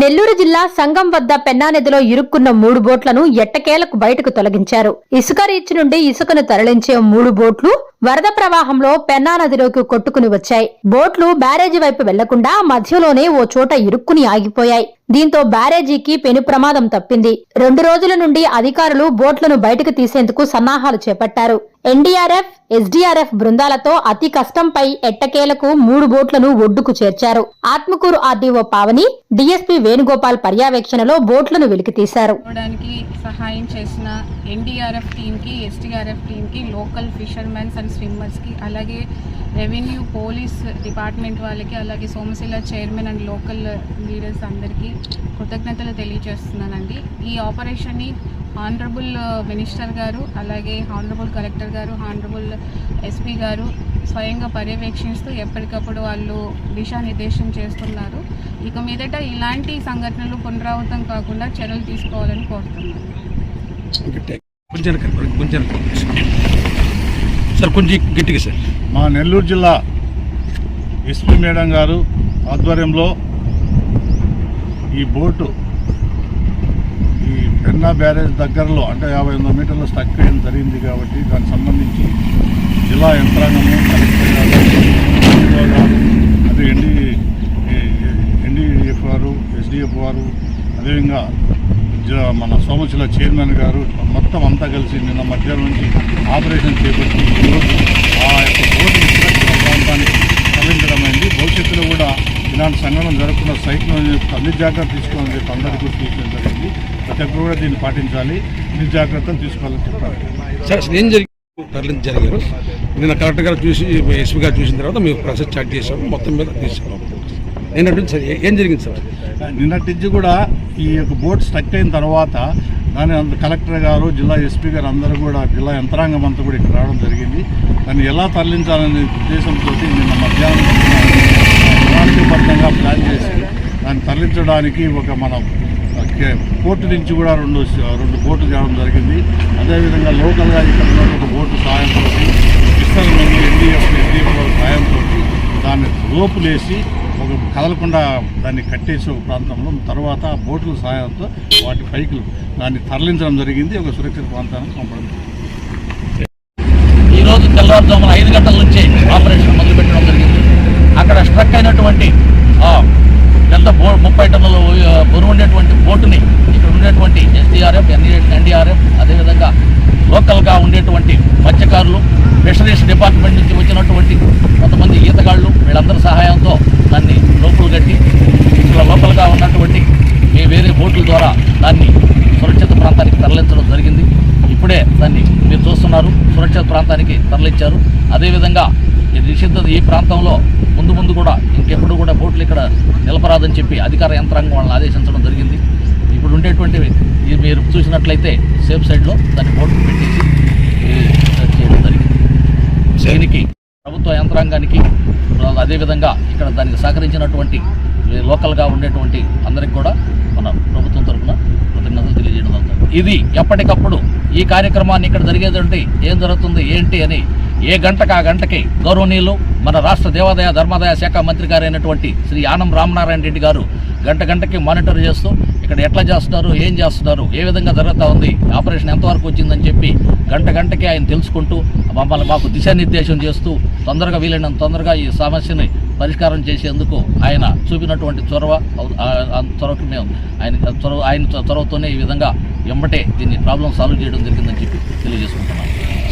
నెల్లూరు జిల్లా సంగం వద్ద పెన్నా నదిలో ఇరుక్కున్న మూడు బోట్లను ఎట్టకేలకు బయటకు తొలగించారు. ఇసుక రీచ్ నుండి ఇసుకను తరలించే మూడు బోట్లు వరద ప్రవాహంలో పెన్నా నదిలోకి కొట్టుకుని వచ్చాయి. బోట్లు బ్యారేజీ వైపు వెళ్ళకుండా మధ్యలోనే ఓ చోట ఇరుక్కుని ఆగిపోయాయి. దీంతో బ్యారేజీకి పెను ప్రమాదం తప్పింది. రెండు రోజుల నుండి అధికారులు బోట్లను బయటకు తీసేందుకు సన్నాహాలు చేపట్టారు. ఎన్డీఆర్ఎఫ్ ఎస్డీఆర్ఎఫ్ బృందాలతో అతి కష్టంపై ఎట్టకేలకు మూడు బోట్లను ఒడ్డుకు చేర్చారు. ఆత్మకూరు ఆర్డీఓ పావని డీఎస్పీ వేణుగోపాల్ పర్యవేక్షణలో బోట్లను వెలికితీశారు సహాయం చేసిన ఎన్డీఆర్ఎఫ్ టీమ్కి ఎస్డీఆర్ఎఫ్ టీమ్కి లోకల్ ఫిషర్మెన్స్ అండ్ స్విమ్మర్స్కి అలాగే రెవెన్యూ పోలీస్ డిపార్ట్మెంట్ వాళ్ళకి అలాగే Somasila chairman and local leaders అందరికీ కృతజ్ఞతలు తెలియజేస్తున్నానండి. ఈ ఆపరేషన్ని హానరబుల్ మినిస్టర్ గారు అలాగే హానరబుల్ కలెక్టర్ గారు హానరబుల్ ఎస్పీ గారు స్వయంగా పర్యవేక్షిస్తూ ఎప్పటికప్పుడు వాళ్ళు దిశానిర్దేశం చేస్తున్నారు. ఇక మీదట ఇలాంటి సంఘటనలు పునరావృతం కాకుండా చర్యలు తీసుకోవాలని కోరుతున్నాను కొంచెం వెనక్కి, కొంచెం వెనక్కి. సార్ కొంచెం గట్టిగా సార్. మా నెల్లూరు జిల్లా ఎస్పీ మేడం గారు ఆధ్వర్యంలో ఈ బోటు ఈ పెన్నా బ్యారేజ్ దగ్గరలో అంటే యాభై ఎనిమిది మీటర్లు స్టక్ అయ్యడం జరిగింది కాబట్టి దానికి సంబంధించి జిల్లా యంత్రాంగము కలెక్టర్ గారు ఎంపీఓ గారు అదే ఎన్డీ ఎన్డీఎఫ్ గారు ఎస్డిఎఫ్ వారు అదేవిధంగా జ- మన సోమశిల చైర్మన్ గారు మొత్తం అంతా కలిసి నిన్న మధ్యాహ్నం నుంచి ఆపరేషన్ చేపట్టి ఈరోజు ఆ యొక్క బోర్డు ప్రాంతానికి తరలించడమైంది. భవిష్యత్తులో కూడా ఇలాంటి సంఘటన జరగకుండా సైట్లో అన్ని జాగ్రత్తలు తీసుకోవాలని చెప్పి అందరికీ కూడా సూచించడం జరిగింది. ప్రతి ఒక్కరు కూడా దీన్ని పాటించాలి. అన్ని జాగ్రత్తలు తీసుకోవాలని చెప్పారు సార్ ఏం జరిగింది తరలించి జరిగారు? నిన్న కరెక్ట్గా చూసి ఎస్పీ గారు చూసిన తర్వాత మేము ప్రాసెస్ స్టార్ట్ చేసాము మొత్తం మీద తీసుకున్నాము నిన్నటి సార్ ఏం జరిగింది సార్? నిన్నటి నుంచి కూడా ఈ యొక్క బోట్ స్టక్ అయిన తర్వాత దాని కలెక్టర్ గారు జిల్లా ఎస్పీ గారు అందరూ కూడా జిల్లా యంత్రాంగం అంతా కూడా ఇక్కడ రావడం జరిగింది. దాన్ని ఎలా తరలించాలనే ఉద్దేశంతో నిన్న మధ్యాహ్నం ప్రణాళికబద్ధంగా ప్లాన్ చేసి దాన్ని తరలించడానికి ఒక మన కే- పోర్టు నుంచి కూడా రెండు రెండు బోట్లు చేయడం జరిగింది. అదేవిధంగా లోకల్గా ఇక్కడ ఉన్న ఒక బోటు సాయంతో ఇస్తారు ఎన్డీఎఫ్ ఎన్డీఎఫ్ సాయంతో దాన్ని రోపులేసి ఒక కదలకుండా దాన్ని కట్టేసి ఒక ప్రాంతంలో తర్వాత బోట్ల సహాయంతో వాటి పైకి దాన్ని తరలించడం జరిగింది. ఒక సురక్షిత ప్రాంతానికి పంపడం ఈరోజు ఈ రోజు తెల్లవారుజామున ఐదు గంటల నుంచి ఆపరేషన్ మొదలుపెట్టడం జరిగింది. అక్కడ స్ట్రక్ అయినటువంటి పెద్ద బో ముప్పై టన్నుల ఆ, బరువు ఉండేటువంటి బోటుని ఇక్కడ ఉండేటువంటి ఎస్డీఆర్ఎఫ్ ఎన్డీఆర్ఎఫ్ అదేవిధంగా లోకల్గా ఉండేటువంటి మత్స్యకారులు ఫిషరీస్ డిపార్ట్మెంట్ నుంచి వచ్చినటువంటి కొంతమంది ఈతగాళ్ళు వీళ్ళందరి సహాయంతో దాన్ని లోపలు కట్టి ఇక్కడ లోకల్గా ఉన్నటువంటి ఈ వేరే బోట్ల ద్వారా దాన్ని సురక్షిత ప్రాంతానికి తరలించడం జరిగింది ఇప్పుడే దాన్ని మీరు చూస్తున్నారు. సురక్షిత ప్రాంతానికి తరలించారు. అదేవిధంగా ఈ నిషిద్ధత ఈ ప్రాంతంలో ముందు ముందు కూడా ఇంకెప్పుడు కూడా బోట్లు ఇక్కడ నిలపరాదని చెప్పి అధికార యంత్రాంగం వాళ్ళని ఆదేశించడం జరిగింది. ఇప్పుడు ఉండేటువంటి మీరు చూసినట్లయితే సేఫ్ సైడ్లో దాన్ని బోట్లు పెట్టేసి చేయడం జరిగింది. దీనికి ప్రభుత్వ యంత్రాంగానికి అదేవిధంగా ఇక్కడ దానికి సహకరించినటువంటి లోకల్గా ఉండేటువంటి అందరికి కూడా మన ప్రభుత్వం తరఫున కృతజ్ఞతలు తెలియజేస్తాం ఇది ఎప్పటికప్పుడు ఈ కార్యక్రమాన్ని ఇక్కడ జరిగేదంటే ఏం జరుగుతుంది ఏంటి అని ఏ గంటకు ఆ గంటకి గౌరవనీయులు మన రాష్ట్ర దేవాదాయ ధర్మాదాయ శాఖ మంత్రి గారైనటువంటి శ్రీ ఆనం రామనారాయణ రెడ్డి గారు గంట గంటకి మానిటర్ చేస్తూ ఇక్కడ ఎట్లా చేస్తున్నారు ఏం చేస్తున్నారు ఏ విధంగా జరుగుతూ ఉంది ఆపరేషన్ ఎంతవరకు వచ్చిందని చెప్పి గంట గంటకి ఆయన తెలుసుకుంటూ మమ్మల్ని మాకు దిశానిర్దేశం చేస్తూ తొందరగా వీలైనంత తొందరగా ఈ సమస్యని పరిష్కారం చేసేందుకు ఆయన చూపినటువంటి చొరవ చొరవకి మేము ఆయన చొరవ ఆయన చొరవతోనే ఈ విధంగా వెంబటే దీన్ని ప్రాబ్లం సాల్వ్ చేయడం జరిగిందని చెప్పి తెలియజేసుకుంటున్నాను